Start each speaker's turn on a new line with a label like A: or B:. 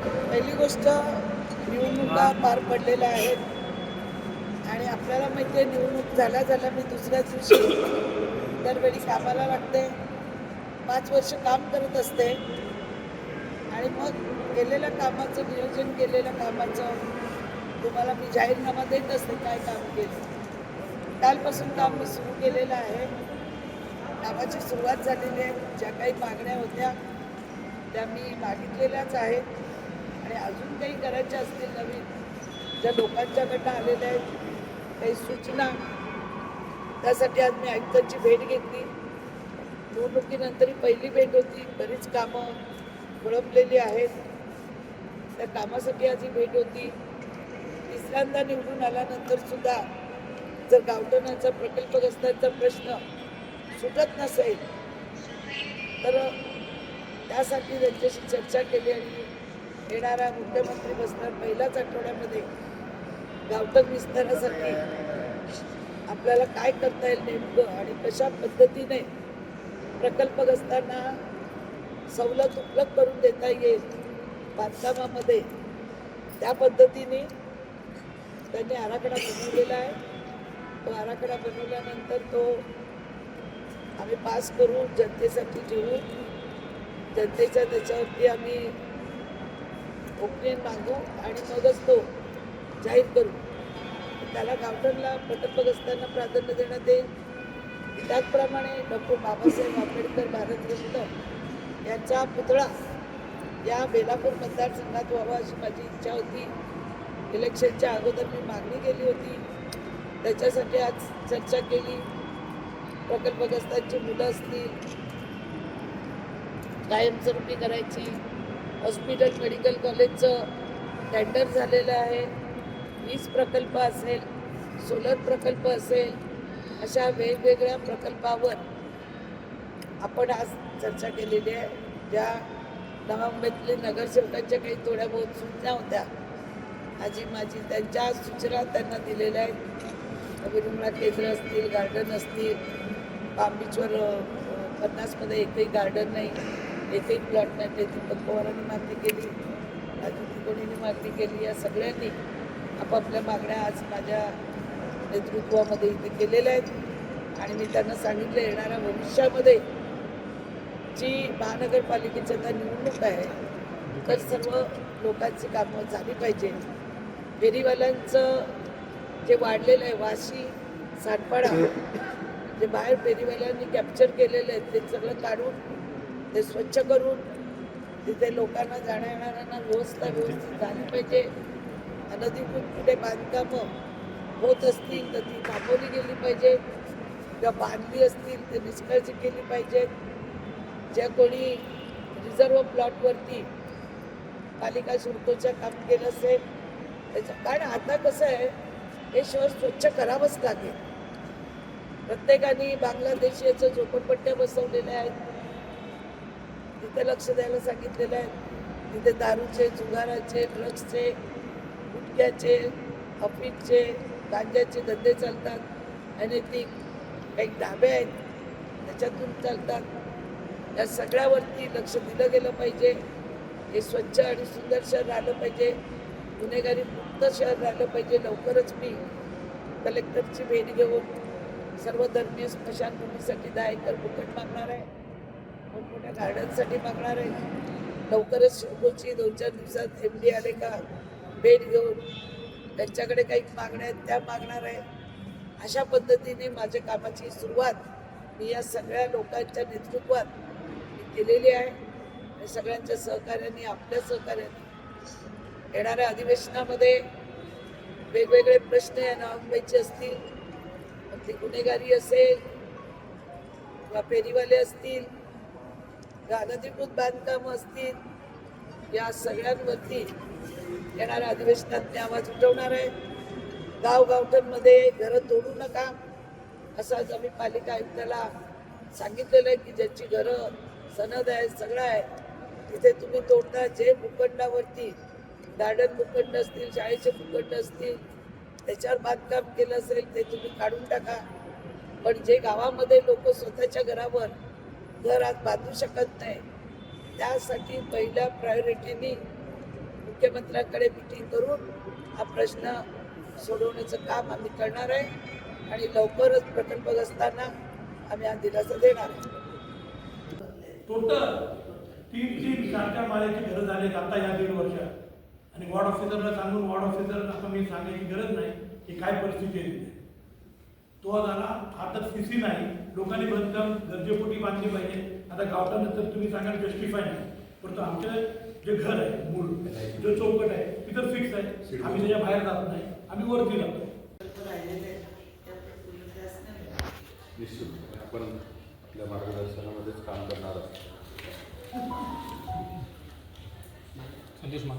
A: पहिली गोष्ट निवडणुका पार पडलेल्या आहेत. आणि आपल्याला माहिती आहे निवडणूक झाल्या झाल्या मी दुसऱ्याच दिवशी दरवेळी कामाला लागते. पाच वर्ष काम करत असते. आणि मग केलेल्या कामाचं नियोजन केलेल्या कामाचं तुम्हाला मी जाहीरनामा देत असते काय काम केलं. कालपासून काम मी सुरू केलेलं आहे. कामाची सुरुवात झालेली आहे. ज्या काही मागण्या होत्या त्या मी मागितलेल्याच आहेत. आणि अजून काही करायच्या असतील नवीन. ज्या लोकांच्याकडनं आलेल्या आहेत काही सूचना. त्यासाठी आज मी आयुक्तांची भेट घेतली. निवडणुकीनंतर ही पहिली भेट होती. बरीच कामं खोळंबलेली आहेत. त्या कामासाठी आज ही भेट होती. तिसऱ्यांदा निवडून आल्यानंतर सुद्धा जर गावठणाचा प्रकल्पग्रस्तांचा प्रश्न सुटत नसेल तर त्यासाठी त्यांच्याशी चर्चा केली आणि येणारा मुख्यमंत्री बसणार पहिल्याच आठवड्यामध्ये गावठण विस्तारासाठी आपल्याला काय करता येईल नेमकं आणि कशा पद्धतीने प्रकल्पग्रस्तांना सवलत उपलब्ध करून देता येईल बांधकामामध्ये त्या पद्धतीने त्यांनी आराखडा बनवलेला आहे. तो आराखडा बनवल्यानंतर तो आम्ही पास करू जनतेसाठी ठेवू. जनतेच्या त्याच्यावरती आम्ही ओपिनियन मागू आणि मगच तो जाहीर करू. त्याला गावठणला प्रकल्पग्रस्तांना प्राधान्य देण्यात येईल. त्याचप्रमाणे डॉक्टर बाबासाहेब आंबेडकर भारतरत्न यांचा पुतळा या बेलापूर मतदारसंघात व्हावा अशी माझी इच्छा होती. इलेक्शनच्या अगोदर मी मागणी केली होती. त्याच्यासाठी आज चर्चा केली. प्रकल्पग्रस्तांची मुलं असतील कायमस्वरूपी करायची. हॉस्पिटल मेडिकल कॉलेजचं टेंडर झालेलं आहे. वीज प्रकल्प असेल सोलर प्रकल्प असेल अशा वेगवेगळ्या प्रकल्पावर आपण आज चर्चा केलेली आहे. ज्या नवा नगरसेवकांच्या काही थोड्या बहुत सूचना होत्या. आजी माझी त्यांच्या सूचना त्यांना दिलेल्या आहेत. विरुमळा केंद्र असतील गार्डन असतील. पाम बीचवर पन्नासमध्ये एकही गार्डन नाही. एकही प्लॉट नाही ते दीपक पवारांनी मागणी केली अजित कोणीने मागणी केली या सगळ्यांनी आपापल्या मागण्या आज माझ्या नेतृत्वामध्ये इथे केलेल्या आहेत. आणि मी त्यांना सांगितलं येणाऱ्या भविष्यामध्ये जी महानगरपालिकेची आता निवडणूक आहे तर सर्व लोकांची कामं झाली पाहिजे. फेरीवाल्यांचं जे वाढलेलं आहे वाशी सातपाडा जे बाहेर फेरीवाल्यांनी कॅप्चर केलेलं आहे ते सगळं काढून ते स्वच्छ करून तिथे लोकांना जाण्या येणाऱ्यांना व्यवस्था व्यवस्थित झाली पाहिजे. अनधिकृत कुठे बांधकामं होत असतील तर ती थांबवली गेली पाहिजे. किंवा बांधली असतील तर निष्काळजी केली पाहिजेत ज्या कोणी रिझर्व प्लॉटवरती पालिका शुल्कोच्या काम केलं असेल त्याच्या कारण आता कसं आहे हे शहर स्वच्छ करावंच लागेल. प्रत्येकाने बांगलादेशीचं झोपडपट्ट्या बसवलेल्या आहेत. तिथे लक्ष द्यायला सांगितलेलं आहे. तिथे दारूचे जुगाराचे ड्रग्सचे गुटख्याचे अफीटचे गांजाचे धंदे चालतात. अनैतिक काही ढाबे आहेत त्याच्यातून चालतात. या सगळ्यावरती लक्ष दिलं गेलं पाहिजे. हे स्वच्छ आणि सुंदर शहर राहिलं पाहिजे. गुन्हेगारी मुक्त शहर राहिलं पाहिजे लवकरच मी कलेक्टरची भेट घेऊन. सर्व धर्मीय स्मशानभूमीसाठी दहा एकर फुकट मागणार आहे. मोठमोठ्या गार्डनसाठी मागणार आहे. लवकरच शिवकोची दोन चार दिवसात एम डी आले का भेट घेऊन त्यांच्याकडे काही मागण्या आहेत त्या मागणार आहे. अशा पद्धतीने माझ्या कामाची सुरुवात मी या सगळ्या लोकांच्या नेतृत्वात मी केलेली आहे. आणि सगळ्यांच्या सहकार्याने आपल्या सहकार्याने येणाऱ्या अधिवेशनामध्ये वेगवेगळे प्रश्न या नवमुंबईचे असतील. मग गुन्हेगारी असेल किंवा फेरीवाले असतील किंवा अनधिकृत बांधकामं असतील या सगळ्यांवरती येणाऱ्या अधिवेशनात मी आवाज उठवणार आहे. गाव घरं तोडू नका असं आज आम्ही पालिका आयुक्ताला सांगितलेलं आहे की ज्यांची घरं सनद आहे सगळं आहे तिथे तुम्ही तोडता. जे भूखंडावरती गार्डन भूखंड असतील शाळेचे भूखंड असतील त्याच्यावर बांधकाम केलं असेल ते तुम्ही काढून टाका. पण जे गावामध्ये लोक स्वतःच्या घरावर घरात आज बांधू शकत नाही. त्यासाठी पहिल्या प्रायोरिटीनी मुख्यमंत्र्यांकडे मिटिंग करून हा प्रश्न सोडवण्याचं काम आम्ही करणार आहे आणि लवकरच प्रकल्पग्रस्तांना आम्ही हा दिलासा देणार आहे.
B: टोटल तीन तीन सारख्या माल्याची गरज झालीत आता या दीड वर्षात. आणि वॉर्ड ऑफिसरला सांगून वॉर्ड ऑफिसर आता मी सांगायची गरज नाही की काय परिस्थिती आहे तो झाला आता सीसी नाही. लोकांनी बांधकाम गरजेपोटी बांधली पाहिजे. आता गावठानंतर तुम्ही सांगाल जस्टिफाय नाही. परंतु आमचं जे घर आहे मूळ जो चौकट आहे तिथं फिक्स आहे. आम्ही त्याच्या बाहेर जात नाही. आम्ही वरती जातो.
C: निश्चित. आपण आपल्या मार्गदर्शनामध्येच काम करणार आहोत.
D: संदेश मा